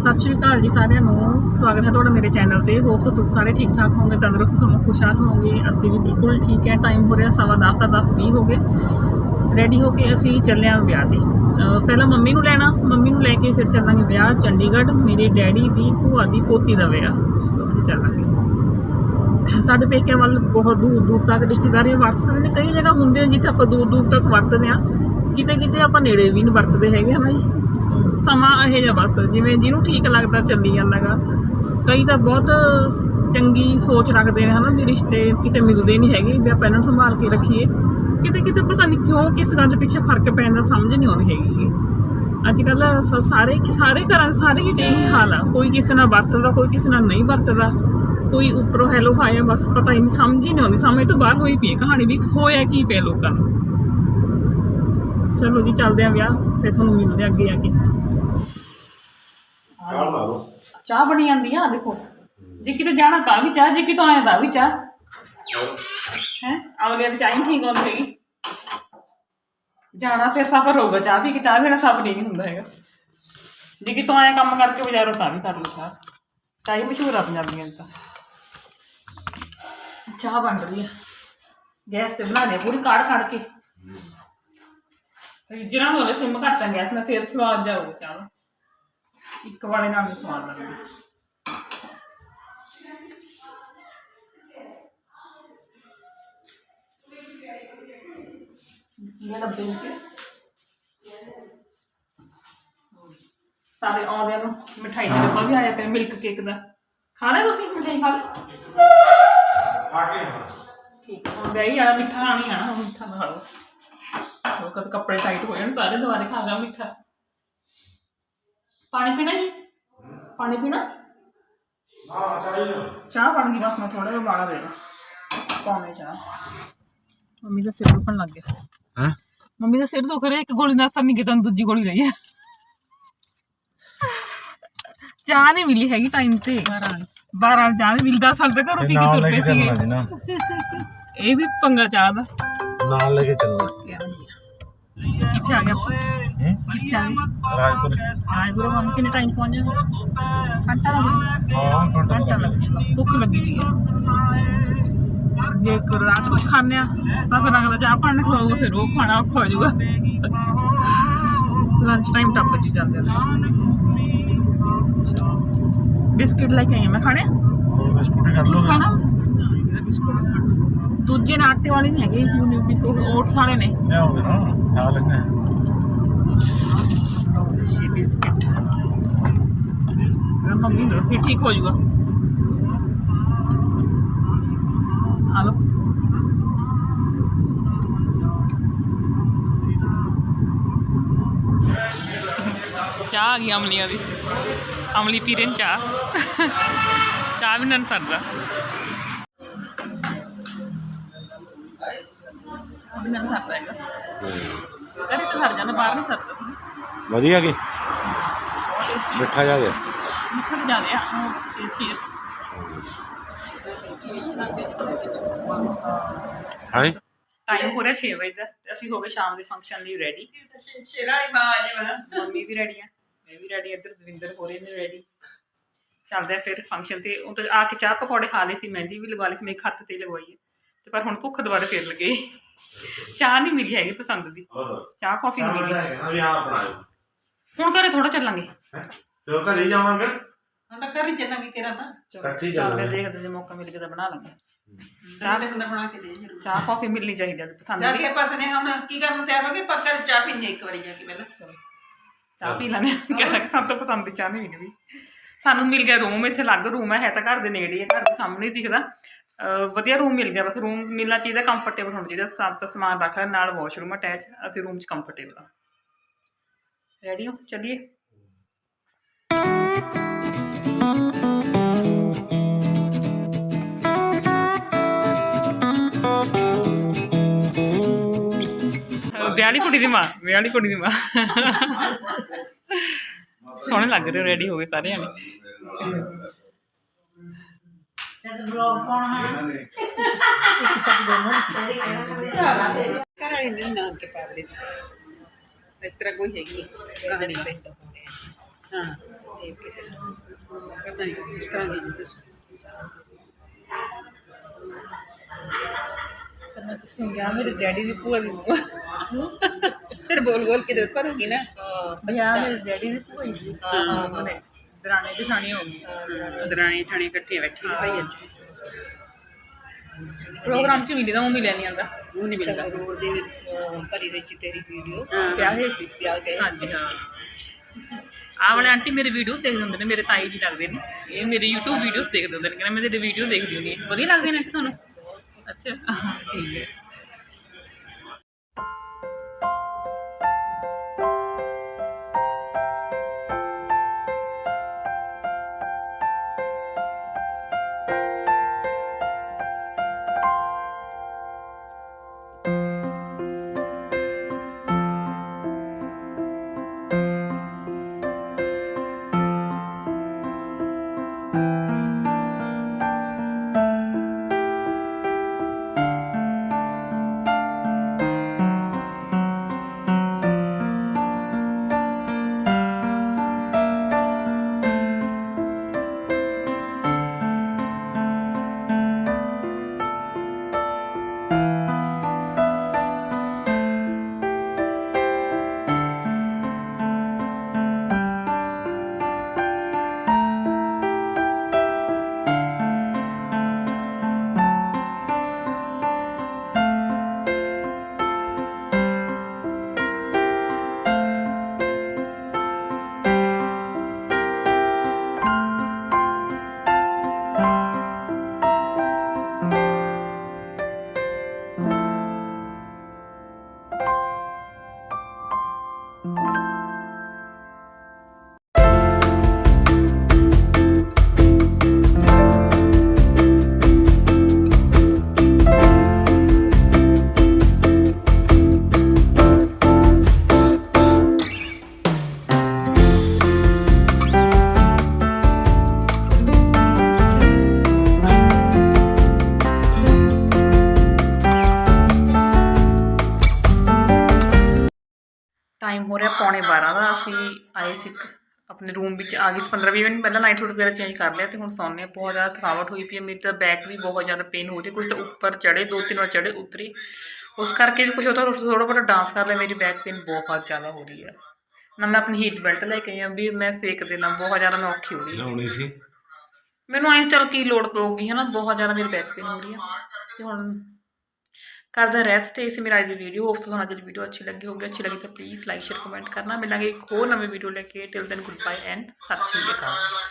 ਸਤਿ ਸ਼੍ਰੀ ਅਕਾਲ ਜੀ ਸਾਰਿਆਂ ਨੂੰ। ਸਵਾਗਤ ਹੈ ਤੁਹਾਡਾ ਮੇਰੇ ਚੈਨਲ ਤੇ। ਹੋਪ ਸੋ ਤੁਸੀਂ ਸਾਰੇ ਠੀਕ ਠਾਕ ਹੋਵੋਗੇ, ਤੰਦਰੁਸਤ ਹੋਵੋਗੇ, ਖੁਸ਼ਹਾਲ ਹੋਵੋਗੇ। ਅਸੀਂ ਵੀ ਬਿਲਕੁਲ ਠੀਕ ਹੈ। ਟਾਈਮ ਹੋ ਰਿਹਾ ਸਵਾ ਦਸ ਦਾ 10 ਵੀਹ ਹੋ ਗਏ। ਰੈਡੀ ਹੋ ਕੇ ਅਸੀਂ ਚੱਲਿਆ ਵਿਆਹ ਤੇ। ਪਹਿਲਾਂ ਮੰਮੀ ਨੂੰ ਲੈਣਾ। ਮੰਮੀ ਨੂੰ ਲੈ ਕੇ ਫਿਰ ਚੱਲਾਂਗੇ ਵਿਆਹ ਚੰਡੀਗੜ੍ਹ। ਮੇਰੇ ਡੈਡੀ ਦੀ ਭੂਆ ਦੀ ਪੋਤੀ ਦਾ ਵਿਆਹ। ਉੱਥੇ ਚੱਲਾਂਗੇ। ਸਾਡੇ ਪੇਕਿਆਂ ਵੱਲ ਬਹੁਤ ਦੂਰ ਦੂਰ ਤੱਕ ਰਿਸ਼ਤੇਦਾਰੀਆਂ ਵਰਤਦੇ ਨੇ। ਕਈ ਜਗ੍ਹਾ ਹੁੰਦੇ ਨੇ ਜਿੱਥੇ ਆਪਾਂ ਦੂਰ ਦੂਰ ਤੱਕ ਵਰਤਦੇ ਆ ਕਿਤੇ ਕਿਤੇ ਆਪਾਂ ਨੇੜੇ ਵੀ ਨਹੀਂ ਵਰਤਦੇ ਹੈਗੇ ਹਨਾ ਜੀ। ਸਮਾਂ ਇਹ ਜਿਹਾ ਬਸ ਜਿਵੇਂ ਜਿਹਨੂੰ ਠੀਕ ਲੱਗਦਾ ਚੱਲੀ ਜਾਂਦਾਗਾ। ਕਈ ਤਾਂ ਬਹੁਤ ਚੰਗੀ ਸੋਚ ਰੱਖਦੇ ਨੇ ਹਨਾ ਵੀ ਰਿਸ਼ਤੇ ਕਿਤੇ ਮਿਲਦੇ ਨਹੀਂ ਹੈਗੇ ਵੀ ਆਪਾਂ ਇਹਨਾਂ ਨੂੰ ਸੰਭਾਲ ਕੇ ਰੱਖੀਏ। ਕਿਤੇ ਕਿਤੇ ਪਤਾ ਨਹੀਂ ਕਿਉਂ ਕਿਸ ਗੱਲ ਪਿੱਛੇ ਫ਼ਰਕ ਪੈਂਦਾ ਸਮਝ ਨਹੀਂ ਆਉਂਦੀ ਹੈਗੀ ਅੱਜ ਕੱਲ ਸਾਰੇ ਸਾਰੇ ਘਰਾਂ ਸਾਰੇ ਕਿਤੇ ਇਹੀ ਹਾਲ ਆ। ਕੋਈ ਕਿਸੇ ਨਾਲ ਵਰਤਦਾ ਕੋਈ ਕਿਸੇ ਨਾਲ ਨਹੀਂ ਵਰਤਦਾ। ਕੋਈ ਉੱਪਰੋਂ ਹੈਲੋ ਹਾਏ ਆ, ਬਸ ਪਤਾ ਹੀ ਨਹੀਂ ਸਮਝ ਹੀ ਨਹੀਂ ਆਉਂਦੀ। ਸਮਝ ਤੋਂ ਬਾਹਰ ਹੋਈ ਪਈ ਹੈ ਕਹਾਣੀ ਵੀ ਹੋਇਆ ਕੀ ਪਿਆ ਲੋਕਾਂ ਨੂੰ। ਚਲੋ ਜੀ ਚੱਲਦੇ ਆ ਵਿਆਹ ਫਿਰ ਤੁਹਾਨੂੰ ਮਿਲਦੇ ਆ ਅੱਗੇ ਆ ਕੇ। ਚਾਹ ਲਾ ਲਓ। ਚਾਹ ਬਣੀ ਜਾਂਦੀ ਆ ਦੇਖੋ। ਜੇ ਕਿਤੇ ਜਾਣਾ ਤਾਂ ਵੀ ਚਾਹ ਜੇ ਕਿਤੋਂ ਆਇਆ ਤਾਂ ਵੀ ਚਾਹ। ਹੈ? ਅਵਲੀਆਂ ਦੀ ਚਾਹ ਹੀ ਠੀਕ ਹੁੰਦੀ ਜਾਣਾ ਫਿਰ ਸਫਰ ਹੋਊਗਾ ਚਾਹ ਪੀ ਕੇ ਚਾਹ ਬਿਨਾ ਸਫਰ ਹੀ ਨਹੀਂ ਹੁੰਦਾ ਹੈਗਾ। ਜੇ ਕਿਤੋਂ ਆਇਆ ਕੰਮ ਕਰਕੇ ਬਾਜ਼ਾਰੋਂ ਤਾਂ ਵੀ ਕਰ ਲਓ ਚਾਹ। ਚਾਹ ਹੀ ਮਸ਼ਹੂਰ ਆ ਪੰਜਾਬੀਆਂ ਦੀ ਤਾਂ। ਚਾਹ ਬਣ ਰਹੀ ਆ। ਗੈਸ ਤੇ ਬਣਾ ਲਿਆ ਪੂਰੀ ਕਾੜ ਕਾੜ ਕੇ। ਜਿਹੜਾ ਹੋਵੇ ਸਿਮ ਘੱਟਾਂ ਗੈਸ ਨਾਲ ਫੇਰ ਸਵਾਦ ਜਾਊਗਾ ਚਾਹ ਇੱਕ ਵਾਲੇ ਨਾਲ ਨਹੀਂ ਸਵਾਦ ਲੱਗਦਾ। ਇਹ ਡੱਬੇ ਵਿੱਚ? ਸਾਰੇ ਆਉਂਦਿਆਂ ਨੂੰ ਮਿਠਾਈ ਦਾ ਡੱਬਾ ਵੀ ਆਇਆ ਪਿਆ ਮਿਲਕ ਕੇਕ ਦਾ। ਖਾ ਲਿਆ ਤੁਸੀਂ ਮਿਠਾਈ ਖਾ ਲਈ? ਆ ਕੇ ਠੀਕ ਹੈ, ਗਈ ਵਾਲਾ ਮਿੱਠਾ ਖਾਣੀ ਆਣਾ ਹੁਣ ਮਿੱਠਾ ਖਾ ਲਓ। ਲੋਕਾਂ ਦੇ ਕੱਪੜੇ ਟਾਈਟ ਹੋ ਜਾਣ ਸਾਰੇ ਦੁਬਾਰੇ ਖਾ ਗਾ ਮਿੱਠਾ। ਪਾਣੀ ਪੀਣਾ ਜੀ? ਪਾਣੀ ਪੀਣਾ? ਹਾਂ ਚਾਹੀਏ ਚਾਹ ਬਣ ਗਈ ਬਸ ਮੈਂ ਥੋੜਾ ਜਿਹਾ ਉਬਾਲਾ ਦੇਣਾ ਪਾਉਣੇ ਚਾਹ। ਮੰਮੀ ਦਾ ਸਿਰ ਦੁਖਣ ਲੱਗ ਗਿਆ। ਹਾਂ? ਮੰਮੀ ਦਾ ਸਿਰ ਦੁਖ ਰਿਹਾ ਇੱਕ ਗੋਲੀ ਨਾਲ ਅਸਰ ਨਹੀਂ ਕੀਤਾ ਦੂਜੀ ਗੋਲੀ ਲਈ ਹੈ ਚਾਹ ਨਹੀਂ ਮਿਲੀ ਹੈਗੀ ਟਾਈਮ ਤੇ। 12 ਚਾਹ ਨਹੀਂ ਮਿਲੀ 10 ਸਾਲ ਤੱਕ ਘਰੋਂ ਪੀ ਕੇ ਤੁਰ ਪਏ ਸੀਗੇ। ਇਹ ਵੀ ਪੰਗਾ ਚਾਹ ਦਾ। ਨਾਲ ਲੈ ਕੇ ਚੱਲਣਾ ਸੀ। ਕਿੱਥੇ ਆ ਗਿਆ? ਹੂੰ? ਕਿੱਥੇ ਆ ਗਏ ਰਾਜਪੁਰ ਰਾਜਪੁਰੇ ਮੰਮੀ ਕਿੰਨੇ ਟਾਈਮ ਪਹੁੰਚ ਜਾਗੇ ਘੰਟਾ ਲੱਗ ਜਾਊਗਾ ਹਾਂ ਘੰਟਾ ਘੰਟਾ ਲੱਗ ਜਾਊਗਾ ਭੁੱਖ ਲੱਗੀ ਵੀ ਹੈ ਜੇ ਇੱਕ ਰਾਤ ਕੁਝ ਖਾਣੇ ਆ ਤਾਂ ਫਿਰ ਅਗਲਾ ਚਾਹ ਪਾਣੀ ਖਵਾਊਗਾ ਫਿਰ ਉਹ ਖਾਣਾ ਔਖਾ ਹੋ ਜਾਊਗਾ। ਲੰਚ ਟਾਈਮ ਟੱਪ ਜੀ ਜਾਂਦੇ ਆ। ਬਿਸਕਿਟ ਲੈ ਕੇ ਆਈ ਹਾਂ ਮੈਂ ਖਾਣੇ ਸਕੂਟੀ ਕੱਢ ਤੁਸੀਂ ਦੂਜੇ ਨੇ ਆਟੇ ਵਾਲੇ ਨਹੀਂ ਹੈਗੇ ਓਟਸ ਵਾਲੇ ਨੇ। ਇਹ ਹੋ ਗਿਆ ਨਾ। ਖਾ ਲੈਣੇ ਸੀ ਬਿਸਕਿਟ ਮੰਮੀ ਨੂੰ ਸੀ ਠੀਕ ਹੋ ਜਾਊਗਾ ਹਲੋ ਚਾਹ ਆ ਗਈ ਅਮਲੀਆਂ ਦੀ ਅਮਲੀ ਪੀ ਰਹੇ ਚਾਹ। ਚਾਹ ਵੀ ਨਨ ਸਰਦਾ। ਵੀ ਨਨ ਸਰਦਾ ਹੈਗਾ। ਸਰ ਜਾਂਦਾ ਬਾਹਰ ਨਹੀਂ ਸਰਦਾ ਵਧੀਆ ਕੀ? ਮਿੱਠਾ ਜਾ ਗਿਆ ਮਿੱਠਾ ਵੀ ਜ਼ਿਆਦਾ ਆ ਟੇਸਟੀ ਹੈ ਹਾਂ? ਟਾਈਮ ਹੋ ਰਿਹਾ 6 ਵਜੇ ਦਾ ਤੇ ਅਸੀਂ ਹੋ ਗਏ ਸ਼ਾਮ ਦੇ ਫੰਕਸ਼ਨ ਲਈ ਰੈਡੀ ਸ਼ੇਰਾਂ ਵਾਲੀ ਬਾਜ ਵਾ ਮੰਮੀ ਵੀ ਰੈਡੀ ਆ ਮੈਂ ਵੀ ਰੈਡੀ ਇੱਧਰ ਦਵਿੰਦਰ ਹੋ ਰਹੇ ਨੇ ਰੈਡੀ ਚੱਲਦੇ ਆ ਫਿਰ ਫੰਕਸ਼ਨ ਤੇ। ਉਹ ਤਾਂ ਆ ਕੇ ਚਾਹ ਪਕੌੜੇ ਖਾ ਲਏ ਸੀ ਮਹਿੰਦੀ ਵੀ ਲਗਵਾ ਲਈ ਸੀ ਮੈਂ ਇੱਕ ਹੱਥ ਤੇ ਲਗਵਾਈ ਹੈ ਤੇ ਪਰ ਹੁਣ ਭੁੱਖ ਦੁਬਾਰਾ ਫੇਰ ਲੱਗੇ। ਚਾਹ ਨਹੀਂ ਮਿਲੀ ਹੈਗੀ ਪਸੰਦ ਦੀ। ਚਾਹ ਕਾਫੀ ਨਹੀਂ ਮਿਲੀ। ਨਾ ਵੀ ਆਪ ਬਣਾਇਓ ਹੁਣ ਘਰੇ ਥੋੜਾ ਚੱਲਾਂਗੇ। ਤੇ ਉਹ ਘਰੇ ਜਾਵਾਂਗੇ? ਹੁਣ ਤਾਂ ਕਰੀ ਚੱਲਾਂਗੇ ਕਿਰਾ ਤਾਂ। ਇਕੱਠੇ ਚੱਲਦੇ ਚੱਲਾਂਗੇ। ਦੇਖਦੇ ਜੇ ਮੌਕਾ ਮਿਲ ਗਿਆ ਤਾਂ ਬਣਾ ਲਾਂਗੇ। ਚਾਹ ਦੇ ਬੰਦਾ ਬਣਾ ਕੇ ਦੇ ਜ਼ਰੂਰ। ਚਾਹ ਕਾਫੀ ਮਿਲਣੀ ਚਾਹੀਦੀ ਹੈ ਪਸੰਦ ਜਾ ਦੀ। ਕੇ ਆਪਾਂ ਸਨੇ ਹੁਣ ਕੀ ਕਰਨ ਨੂੰ ਤਿਆਰ ਹੋ ਗਏ? ਪੱਕਾ ਚਾਹ ਪੀਣੇ ਇੱਕ ਵਾਰੀ ਜਾ ਕੇ ਪਹਿਲਾਂ। ਚਾਹ ਪੀ ਲੈਣੇ ਕਹਿੰਦਾ ਸਭ ਤੋਂ ਪਸੰਦ ਦੀ ਚਾਹ ਨਹੀਂ ਮਿਲੀ। ਸਾਨੂੰ ਮਿਲ ਗਿਆ ਰੂਮ ਇੱਥੇ ਅਲੱਗ ਰੂਮ ਹੈ ਹੈ ਤਾਂ ਘਰ ਦੇ ਨੇੜੇ ਹੀ ਹੈ ਘਰ ਦੇ ਸਾਹਮਣੇ ਹੀ ਦਿਖਦਾ। ਵਧੀਆ ਰੂਮ ਮਿਲ ਗਿਆ, ਬਸ ਰੂਮ ਮਿਲਣਾ ਚਾਹੀਦਾ ਕੰਫਰਟੇਬਲ ਹੋਣਾ ਚਾਹੀਦਾ, ਸਭ ਤੋਂ ਸਮਾਨ ਰੱਖਿਆ ਨਾਲ ਵਾਸ਼ਰੂਮ ਅਟੈਚ ਅਸੀਂ ਰੂਮ 'ਚ ਕੰਫਰਟੇਬਲ ਆ ਰੈਡੀ ਹੋ? ਚਲਿਏ? ਵਿਆਹਲੀ ਕੁੜੀ ਦੀ ਮਾਂ, ਵਿਆਹਲੀ ਕੁੜੀ ਦੀ ਮਾਂ। ਸੋਹਣੇ ਲੱਗ ਰਹੇ ਰੈਡੀ ਹੋ ਗਏ ਸਾਰੇ ਜਾਣੇ। ਜਦ ਬਲੌਗ ਪਾਉਣਾ ਹੈ। ਘਰ ਵਾਲੀ ਦੇ ਨਾਂ ਕੇ ਪਾਵਲੇ ਇਸ ਤਰ੍ਹਾਂ ਕੋਈ ਹੈਗੀ ਕਹਾਣੀ ਤੇ ਹਾਂ ਦੇਖ ਕੇ ਤੇ। ਪਤਾ ਨਹੀਂ ਇਸ ਤਰ੍ਹਾਂ ਦੀ ਨਹੀਂ ਦੱਸੋ। ਤੇ ਮੈਂ ਤੁਸੀਂ ਗਿਆ ਮੇਰੇ ਡੈਡੀ ਦੀ ਭੂਆ ਦੀ ਭੂਆ। ਫਿਰ ਬੋਲ ਬੋਲ ਕੇ ਦੱਸ ਕਰੂੰਗੀ ਨਾ। ਵਿਆਹ ਮੇਰੇ ਡੈਡੀ ਦੀ ਭੂਆ ਹੀ ਸੀ। ਹਾਂ। ਉਹਨੇ ਦਰਾਣੇ ਦੀ ਥਾਣੀ ਹੋ ਗਈ। ਦਰਾਣੀ ਠਾਣੀ ਇਕੱਠੇ ਬੈਠੇ ਨੇ ਭਾਈ ਅੱਜ। ਪ੍ਰੋਗਰਾਮ ਚ ਮਿਲੀ ਤਾਂ ਉਹ ਮਿਲਿਆ ਨਹੀਂ ਆਂਦਾ ਉਹ ਨਹੀਂ ਮਿਲਦਾ। ਸੰਗਰੂਰ ਦੀ ਵੀ, ਅਹ, ਭਰੀ ਰਹੀ ਸੀ ਤੇਰੀ ਵੀਡੀਓ। ਹਾਂ। ਵਿਆਹ ਹੋਏ ਸੀ। ਵਿਆਹ ਗਏ। ਹਾਂਜੀ ਹਾਂ। ਆਹ ਵਾਲੇ ਆਂਟੀ ਮੇਰੇ ਵੀਡੀਓ ਦੇਖਦੇ ਹੁੰਦੇ ਨੇ ਮੇਰੇ ਤਾਈ ਜੀ ਲੱਗਦੇ ਨੇ। ਇਹ ਮੇਰੇ YouTube ਵੀਡੀਓਜ਼ ਦੇਖਦੇ ਹੁੰਦੇ ਨੇ ਕਹਿੰਦੇ ਮੈਂ ਤੇਰੇ ਵੀਡੀਓ ਦੇਖਦੀ ਹੁੰਦੀ ਹਾਂ। ਵਧੀਆ ਲੱਗਦੇ ਨੇ ਆਂਟੀ ਤੁਹਾਨੂੰ? ਅੱਛਾ। ਠੀਕ ਹੈ। ਟਾਈਮ ਹੋ ਰਿਹਾ ਪੌਣੇ 12 ਦਾ ਅਸੀਂ ਆਏ ਸੀ ਆਪਣੇ ਰੂਮ ਵਿੱਚ ਆ ਗਏ ਸੀ। 15 20 ਮਿੰਟ ਪਹਿਲਾਂ ਨਾਈਟ ਸੂਟ ਵਗੈਰਾ ਚੇਂਜ ਕਰ ਲਿਆ ਤੇ ਹੁਣ ਸੌਂਨੇ। ਬਹੁਤ ਜ਼ਿਆਦਾ ਥਕਾਵਟ ਹੋਈ ਪਈ ਹੈ ਮੇਰੀ ਤਾਂ ਬੈਕ ਵੀ ਬਹੁਤ ਜ਼ਿਆਦਾ ਪੇਨ ਹੋ ਰਹੀ ਕੁਝ ਤਾਂ ਉੱਪਰ ਚੜੇ ਦੋ ਤਿੰਨ ਵਾਰ ਚੜੇ ਉਤਰੀ। ਉਸ ਕਰਕੇ ਵੀ ਕੁਝ ਹੋਤਾ ਥੋੜਾ ਬਹੁਤਾ ਡਾਂਸ ਕਰ ਲਿਆ ਮੇਰੀ ਬੈਕ ਪੇਨ ਬਹੁਤ ਜ਼ਿਆਦਾ ਹੋ ਰਹੀ ਹੈ ਨਾ ਮੈਂ ਆਪਣੀ ਹੀਟ ਬੈਲਟ ਲੈ ਕੇ ਆਈ ਵੀ ਮੈਂ ਸੇਕ ਦੇਣਾ ਬਹੁਤ ਜ਼ਿਆਦਾ ਮੈਂ ਔਖੀ ਹੋ ਰਹੀ ਹਾਂ ਲਾਉਣੀ ਸੀ? ਮੈਨੂੰ ਐਂ ਚੱਲ ਕੀ ਲੋੜ ਪਊਗੀ ਹੈ ਨਾ ਬਹੁਤ ਜ਼ਿਆਦਾ ਮੇਰੀ ਬੈਕ ਪੇਨ ਹੋ ਰਹੀ ਹੈ ਤੇ ਹੁਣ ਕਰਦਾ ਰੈਸਟ ਇਹ ਸੀ ਮੇਰਾ ਅੱਜ ਦੀ ਵੀਡੀਓ ਹੋਪ ਤੁਹਾਨੂੰ ਅੱਜ ਦੀ ਵੀਡੀਓ ਅੱਛੀ ਲੱਗੀ ਹੋਵੇ ਅੱਛੀ ਲੱਗੀ ਤਾਂ ਪਲੀਜ਼ ਲਾਈਕ ਸ਼ੇਅਰ ਕਮੈਂਟ ਕਰਨਾ। ਮਿਲਾਂਗੇ ਇੱਕ ਹੋਰ ਨਵੀਂ ਵੀਡੀਓ ਲੈ ਕੇ। Till then good bye and ਸਤਿ ਸ਼੍ਰੀ ਅਕਾਲ।